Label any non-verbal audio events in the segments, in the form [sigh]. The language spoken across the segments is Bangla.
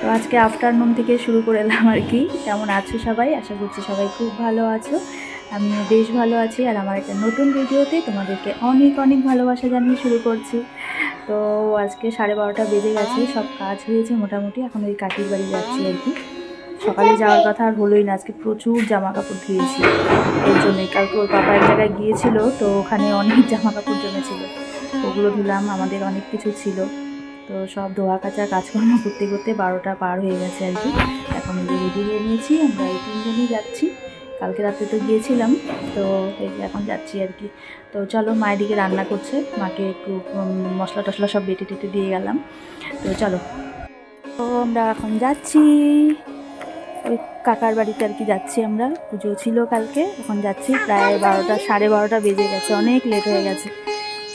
তো আজকে আফটারনুন থেকে শুরু করে এলাম আর কি। কেমন আছো সবাই? আশা করছি সবাই খুব ভালো আছো। আমি বেশ ভালো আছি আর আমার একটা নতুন ভিডিওতে তোমাদেরকে অনেক অনেক ভালোবাসা জানিয়ে শুরু করছি। তো আজকে সাড়ে বারোটা বেজে গেছে, সব কাজ হয়েছে মোটামুটি। এখন ওই কাকির বাড়ি যাচ্ছি আর কি। সকালে যাওয়ার কথা আর হলোই না, আজকে প্রচুর জামা কাপড় ধুয়েছি। এর জন্যই কালকে ওর পাপা এক জায়গায় গিয়েছিল, তো ওখানে অনেক জামা কাপড় জমেছিল। ওগুলো ধুলাম, আমাদের অনেক কিছু ছিল। তো সব ধোয়া কাচা কাজকর্ম করতে করতে বারোটা পার হয়ে গেছে আর কি। এখন যে রেডি হয়ে নিয়েছি, আমরা এই তিনজনই যাচ্ছি। কালকে রাতে তো গিয়েছিলাম, তো এখন যাচ্ছি আর কি। তো চলো মায়ের দিকে রান্না করছে, মাকে একটু মশলা টশলা সব বেটে টেটে দিয়ে গেলাম। তো চলো। তো আমরা এখন যাচ্ছি। ওই কাকার বাড়িতে আর কি যাচ্ছি আমরা। পুজো ছিল কালকে, এখন যাচ্ছি। প্রায় বারোটা, সাড়ে বারোটা বেজে গেছে, অনেক লেট হয়ে গেছে।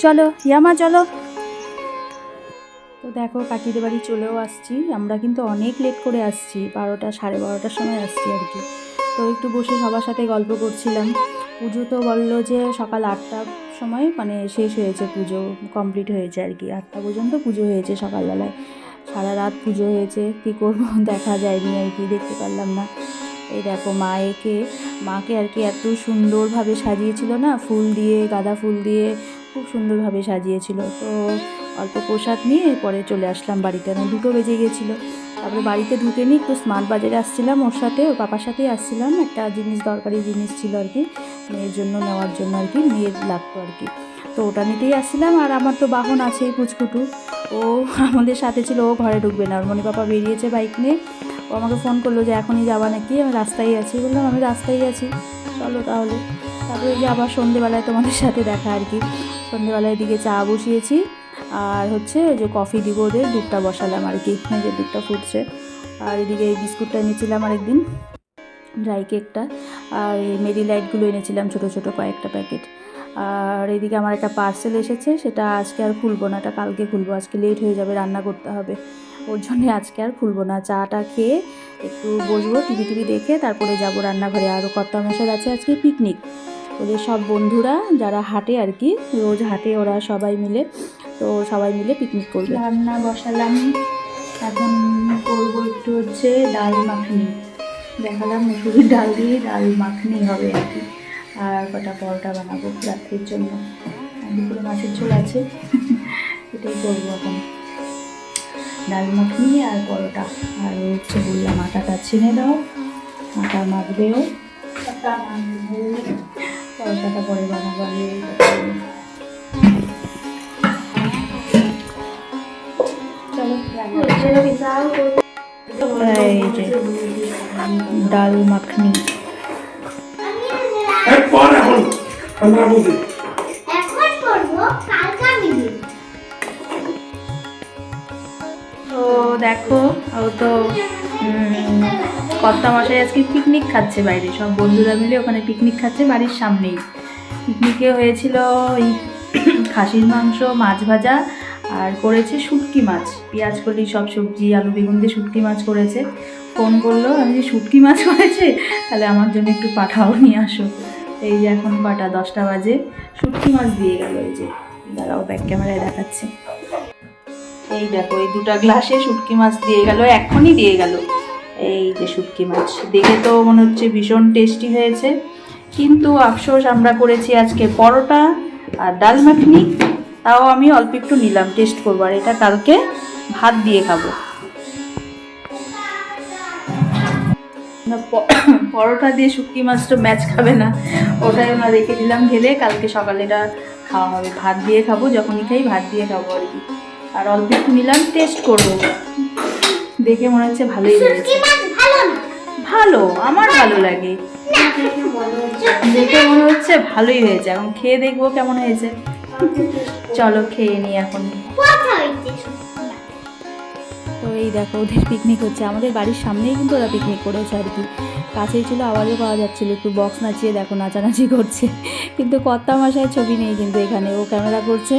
চলো, ইয়ামা, চলো। তো দেখো, কাকিদের বাড়ি চলেও আসছি। আমরা কিন্তু অনেক লেট করে আসছি, বারোটা, সাড়ে বারোটার সময় আসছি আর কি। তো একটু বসে সবার সাথে গল্প করছিলাম। পুজো তো বলল যে সকাল আটটার সময় মানে শেষ হয়েছে পুজো কমপ্লিট হয়েছে আর কি। আটটা পর্যন্ত পুজো হয়েছে সকালবেলায়। সারা রাত পুজো হয়েছে, কী করব [laughs] দেখা যায়নি আর কি, দেখতে পারলাম না। এই দেখো মা একে মাকে আর কি এত সুন্দরভাবে সাজিয়েছিল না, ফুল দিয়ে, গাঁদা ফুল দিয়ে, খুব সুন্দরভাবে সাজিয়েছিল। তো অল্প প্রসাদ নিয়ে পরে চলে আসলাম বাড়িতে। আমি দুটো বেজে গিয়েছিল তারপরে বাড়িতে ঢুকে নিই একটু স্মার্ট বাজারে আসছিলাম, ওর সাথে, ওর পাপার সাথেই আসছিলাম। একটা জিনিস, দরকারি জিনিস ছিল আর কি, মেয়ের জন্য নেওয়ার জন্য আর কি, মেয়ের লাগতো আর কি। তো ওটা নিতেই আসছিলাম, আর আমার তো বাহন আছেই পুচকুটু। ও আমাদের সাথে ছিল, ও ঘরে ঢুকবে না। ওর মনি পাপা বেরিয়েছে বাইক নিয়ে। ও আমাকে ফোন করল যে, এখনই যাবা নাকি? আমি রাস্তায় আছি। বললাম, আমি রাস্তায় আছি। চলো তাহলে। তারপরে যে আবার সন্ধেবেলায় তোমাদের সাথে দেখা আর কি। সন্ধেবেলায় দিকে চা বসিয়েছি। আর হচ্ছে যে কফি দিব ওদের, দুধটা বসালাম আর কি যে দুধটা ফুটছে। আর এদিকে এই বিস্কুটটা এনেছিলাম আরেকদিন ড্রাই কেকটা আর এই মেরি লাইটগুলো এনেছিলাম ছোটো ছোটো কয়েকটা প্যাকেট। আর এদিকে আমার একটা পার্সেল এসেছে, সেটা আজকে আর খুলবো না, এটা কালকে খুলবো, আজকে লেট হয়ে যাবে, রান্না করতে হবে। ওর জন্যে আজকে আর খুলবো না, চাটা খেয়ে একটু বসবো টিভি টিভি দেখে, তারপরে যাব রান্নাঘরে। আরও কর্তা মশাই আছে আজকে পিকনিক ওদের সব বন্ধুরা যারা হাটে আর কি, রোজ হাটে ওরা সবাই মিলে তো সবাই মিলে পিকনিক করবে। রান্না বসালাম। এখন করব একটু হচ্ছে ডাল মাখনি। দেখালাম মুসুরির ডাল দিয়ে ডাল মাখনি হবে আর কি। আর কটা পরোটা বানাবো রাত্রির জন্য। দুপুরে মাছের ঝোল আছে। এটাই করব এখন। ডাল মাখনি আর পরোটা। আর হচ্ছে বললাম আটাটা ছিনে দাও। আটা মাখবেও। পরোটাটা পরে বানাবো। আগে আমি মাখনি তো দেখো ও তো উম, কর্তা মশাই আজকে পিকনিক খাচ্ছে বাইরে। সব বন্ধুরা মিলে ওখানে পিকনিক খাচ্ছে বাড়ির সামনেই। পিকনিকে হয়েছিল ওই খাসির মাংস মাছ ভাজা আর করেছে শুটকি মাছ। পেঁয়াজ কলি, সব সবজি, আলু বেগুন দিয়ে শুটকি মাছ করেছে। ফোন করল, আমি যে শুটকি মাছ [laughs] করেছে, তাহলে আমার জন্য একটু পাঠাও, নিয়ে আসো। এই যে এখন কটা, দশটা বাজে। শুটকি মাছ দিয়ে গেল এই যে। দাঁড়াও ব্যাক ক্যামেরায় দেখাচ্ছে। এই দেখো, এই দুটা গ্লাসে শুটকি মাছ দিয়ে গেল, এখনই দিয়ে গেল। এই যে শুটকি মাছ, দেখে তো মনে হচ্ছে ভীষণ টেস্টি হয়েছে। কিন্তু আফসোস আমরা করেছি আজকে পরোটা আর ডাল মাখনি। তাও আমি অল্প একটু নিলাম টেস্ট করব। আর এটা কালকে ভাত দিয়ে খাব। না পরোটা দিয়ে শুটকি মাছ তো ম্যাচ খাবে না। ওটাই আমরা রেখে দিলাম ঢেলে কালকে সকালে এটা খাওয়া হবে। ভাত দিয়ে খাব যখনই খাই ভাত দিয়ে খাব আর কি। আর অল্প একটু নিলাম টেস্ট করব। দেখে মনে হচ্ছে ভালোই লেগেছে ভালো আমার ভালো লাগে। দেখে মনে হচ্ছে ভালোই হয়েছে। এখন খেয়ে দেখব কেমন হয়েছে। চলো খেয়ে নিই এখন। তো এই দেখো ওদের পিকনিক হচ্ছে। আমাদের বাড়ির সামনেই কিন্তু ওরা পিকনিক করেছে আর কি। কাছেই ছিল আওয়াজও পাওয়া যাচ্ছিল। একটু বক্স নাচিয়ে দেখো নাচানাচি করছে। কিন্তু কর্তা মশাই ছবি নেই কিন্তু এখানে। ও ক্যামেরা করছে।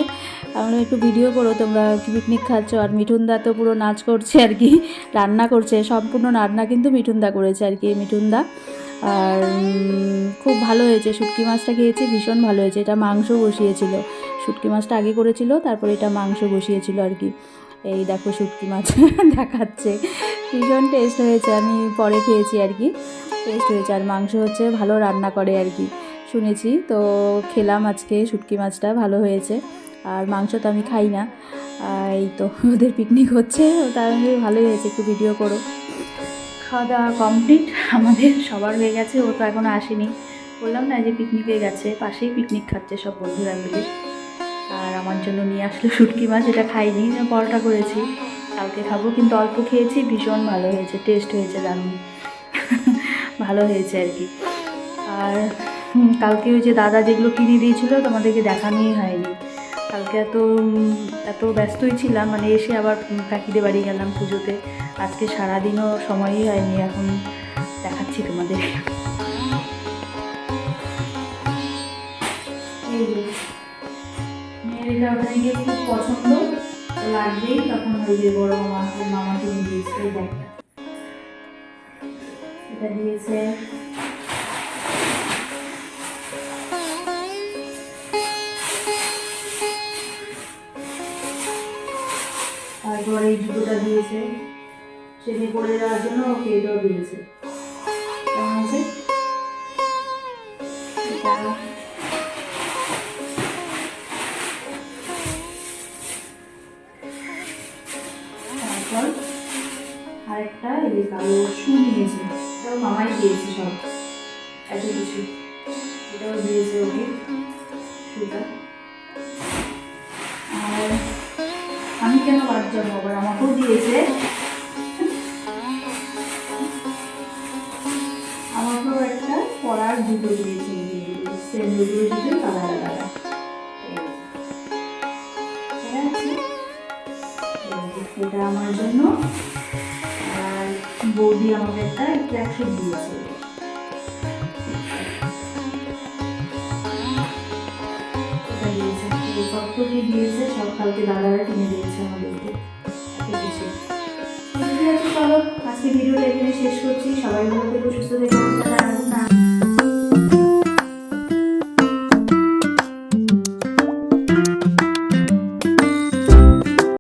আমরা একটু ভিডিও করো তোমরা পিকনিক খাচ্ছ? আর মিঠুনদা তো পুরো নাচ করছে আর কি রান্না করছে। সম্পূর্ণ রান্না কিন্তু মিঠুনদা করেছে আর কি মিঠুনদা। আর খুব ভালো হয়েছে। শুটকি মাছটা খেয়েছি ভীষণ ভালো হয়েছে। এটা মাংস বসিয়েছিল। শুটকি মাছটা আগে করেছিল, তারপরে এটা মাংস বসিয়েছিল আর কি। এই দেখো শুটকি মাছ [laughs] দেখাচ্ছে। ভীষণ টেস্ট হয়েছে, আমি পরে খেয়েছি আর কি। টেস্ট হয়েছে, আর মাংস হচ্ছে ভালো রান্না করে আর কি। শুনেছি, তো খেলাম আজকে শুটকি মাছটা, ভালো হয়েছে। আর মাংস তো আমি খাই না। এই তো ওদের পিকনিক হচ্ছে, তার ভালোই হয়েছে, একটু ভিডিও করো। খাওয়া দাওয়া কমপ্লিট আমাদের সবার হয়ে গেছে, ও তো এখনও আসেনি। বললাম না যে পিকনিকে গেছে, পাশেই পিকনিক খাচ্ছে সব বন্ধুরা মিলে। আমার জন্য নিয়ে আসলো শুটকি মাছ, এটা খাইনি পরোটা করেছি। কালকে খাব, কিন্তু অল্প খেয়েছি, ভীষণ ভালো হয়েছে টেস্ট হয়েছে দারুণ। ভালো হয়েছে আর কি। আর কালকে ওই যে দাদা যেগুলো কিনে দিয়েছিলো, তোমাদেরকে দেখানোই হয়নি। কালকে এত এত ব্যস্তই ছিলাম মানে এসে আবার কাকিদের বাড়ি গেলাম পুজোতে। আজকে সারাদিনও সময়ই হয়নি, এখন দেখাচ্ছি তোমাদের। এই এটা ওখানে গিয়ে খুব পছন্দ লাগবেই, তখন ওই যে বড় মামা ওর মামা কিনে দিয়েছে ব্যাগটা এটা দিয়েছে। তারপর এই জুতোটা দিয়েছে। ট্রেনে পড়ে যাওয়ার জন্য ওকে এটাও দিয়েছে। তারপর আরেকটা এই যে কালো শু নিয়েছে। এটাও মামাই দিয়েছে সব। এত কিছু। এটাও দিয়েছে ওকে। শুটা আর আমি কেন বাদ যাব আবার? আমাকেও দিয়েছে। আমাকেও একটা পড়ার জুতো দিয়েছে। সেম দুটো জুতো কালার আলাদা। এটা আমার জন্য। আর বৌদি আমাকে একটা ট্র্যাকশুট দিয়েছে। সব কালকে দাদারা কিনে দিয়েছে আমাদেরকে। আজকে ভিডিওটা এখানে শেষ করছি। সবাই ভালো থেকো, সুস্থ থেকো।